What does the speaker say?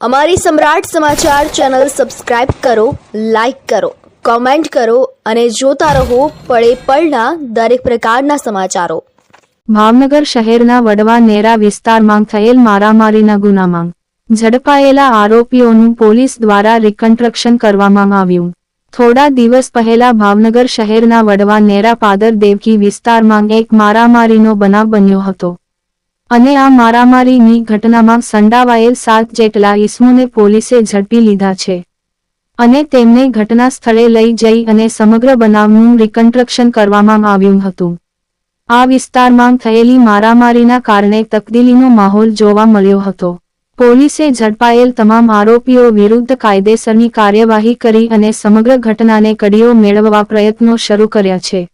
અમારી Samrat Samachar channel subscribe કરો, like કરો, કોમેન્ટ કરો અને જોતા રહો પળે પળના દરેક પ્રકારના સમાચારો. ભાવનગર શહેરના વડવા નેરા વિસ્તારમાં થયેલ મારામારીના ગુનામાં ઝડપાયેલા આરોપીઓનું પોલીસ દ્વારા રિકન્સ્ટ્રક્શન કરવામાં આવ્યું. થોડા દિવસ પહેલા ભાવનગર શહેરના વડવા નેરા પાદર દેવકી વિસ્તારમાં એક મારામારીનો બનાવ બન્યો હતો. અને આ મારામારીની ઘટનામાં સંડાવાયેલ સાત જેટલા ઈસમોને પોલીસે ઝડપી લીધા છે. અને તેમને ઘટના સ્થળે લઈ જઈ અને સમગ્ર બનાવનું રિકન્સ્ટ્રક્શન કરવામાં આવ્યું હતું. આ વિસ્તારમાં થયેલી મારામારીના કારણે તકદીલીનો માહોલ જોવા મળ્યો હતો. પોલીસે ઝડપાયેલ તમામ આરોપીઓ વિરુદ્ધ કાયદેસરની કાર્યવાહી કરી અને સમગ્ર ઘટનાને કડીઓ મેળવવા પ્રયત્નો શરૂ કર્યા છે.